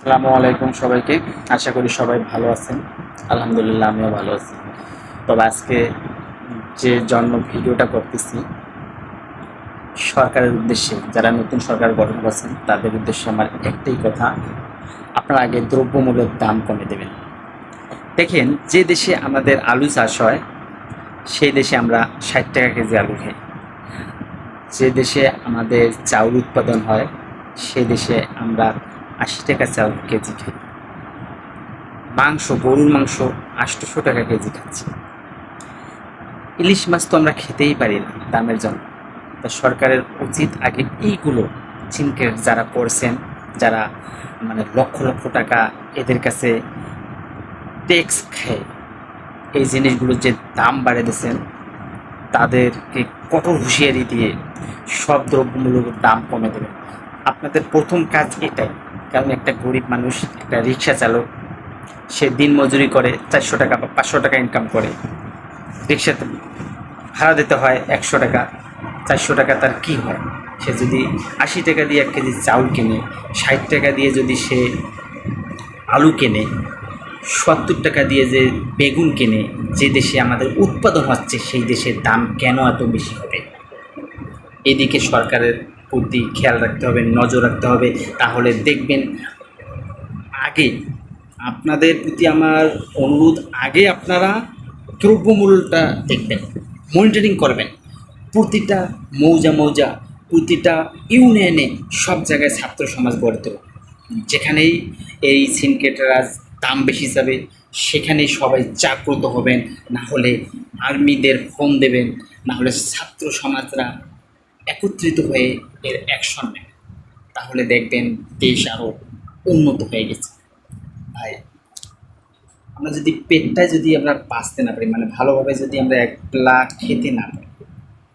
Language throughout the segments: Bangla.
আসসালামু আলাইকুম সবাইকে। আশা করি সবাই ভালো আছেন। আলহামদুলিল্লাহ, আমিও ভালো আছি। তবে আজকে যে জন্ম ভিডিওটা করতেছি, সরকারের উদ্দেশ্যে, যারা নতুন সরকার গঠন করছেন, তাদের উদ্দেশ্যে আমার একটাই কথা, আপনারা আগে দ্রব্যমূল্যের দাম কমে দেবেন। দেখেন, যে দেশে আমাদের আলু চাষ হয়, সেই দেশে আমরা ষাট টাকা কেজি আলু খাই। যে দেশে আমাদের চাউল উৎপাদন হয় সে দেশে আমরা আশি টাকা চাল কেজি খাই মাংস, গরুর মাংস আটশোশো টাকা কেজি খাচ্ছি। ইলিশ মাছ তো আমরা খেতেই পারি না দামের জন্য। তা সরকারের উচিত আগে এইগুলো চিনকে যারা করছেন, যারা মানে লক্ষ লক্ষ টাকা এদের কাছে ট্যাক্স খায়, এই জিনিসগুলোর যে দাম বাড়িয়ে দিয়েছেন, তাদেরকে কঠোর হুঁশিয়ারি দিয়ে সব দ্রব্যমূল্যের দাম কমে দেবেন। আপনাদের প্রথম কাজ এটাই। কারণ একটা গরিব মানুষ, একটা রিক্সা চালক, সে দিন মজুরি করে চারশো টাকা বা পাঁচশো টাকা ইনকাম করে। রিক্সাতে ভাড়া দিতে হয় একশো টাকা, চারশো টাকা তার কি হয়? সে যদি আশি টাকা দিয়ে এক কেজি চাউল কেনে, ষাট টাকা দিয়ে যদি সে আলু কেনে, সত্তর টাকা দিয়ে যে বেগুন কেনে, যে দেশে আমাদের উৎপাদন হচ্ছে, সেই দেশের দাম কেন এত বেশি হবে এদিকে সরকারের প্রতি খেয়াল রাখতে হবে, নজর রাখতে হবে। তাহলে দেখবেন, আগে আপনাদের প্রতি আমার অনুরোধ, আগে আপনারা দ্রব্যমূল্যটা দেখবেন মনিটরিং করবেন। প্রতিটা মৌজা মৌজা, প্রতিটা ইউনিয়নে সব জায়গায় ছাত্র সমাজ গড়ে যেখানেই এই সিনকেটারাজ দাম বেশি যাবে সেখানেই সবাই জাগ্রত হবেন না হলে আর্মিদের ফোন দেবেন না হলে ছাত্র সমাজরা একত্রিত হয়ে এর অ্যাকশন নেবে তাহলে দেখবেন দেশ আরও উন্নত হয়ে গেছে। ভাই, আমরা যদি পেটটা যদি আমরা বাঁচতে না পারি মানে ভালোভাবে যদি আমরা এক লাখ খেতে না পারি,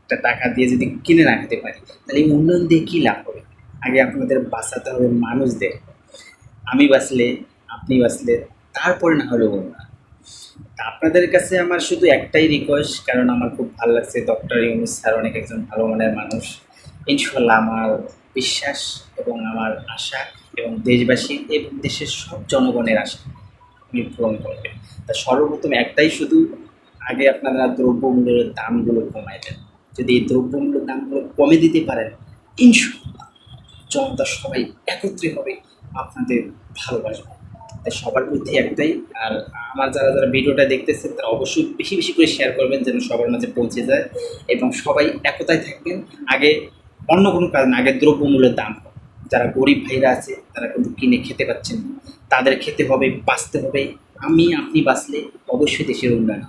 একটা টাকা দিয়ে যদি কিনে না খেতে পারি, তাহলে এই উন্নয়ন দিয়ে কী লাভ হবে? আগে আপনাদের বাঁচাতে হবে মানুষদের। আমি বাঁচলে, আপনি বাঁচলে, তারপরে না হলে উন্নয়ন আপনাদের কাছে আমার শুধু একটাই রিকোয়েস্ট কারণ আমার খুব ভালো লাগছে ডক্টর ইউনুস স্যার অনেক একজন ভালো মনের মানুষ। ইনশাল্লাহ আমার বিশ্বাস এবং আমার আশা এবং দেশবাসী এবং দেশের সব জনগণের আশা উনি পূরণ করবেন তা সর্বপ্রথম একটাই শুধু, আগে আপনারা দ্রব্যমূল্যের দামগুলো কমাই দেন। যদি এই দ্রব্যমূল্যের দামগুলো কমে দিতে পারেন ইনশাল্লাহ জনতা সবাই একত্রে হবে আপনাদের ভালোবাসবে তাই সবার মধ্যে একটাই। আর আমার যারা যারা ভিডিওটা দেখতেছেন, তারা অবশ্যই বেশি বেশি করে শেয়ার করবেন যেন সবার মাঝে পৌঁছে যায় এবং সবাই একতায় থাকবেন। আগে অন্য কোনো কারণ আগে দ্রব্যমূল্যের দাম যারা গরিব ভাইরা আছে, তারা কিন্তু কিনে খেতে পাচ্ছেন না। তাদের খেতে হবে, বাঁচতে হবে। আমি, আপনি বাঁচলে অবশ্যই দেশের উন্নয়ন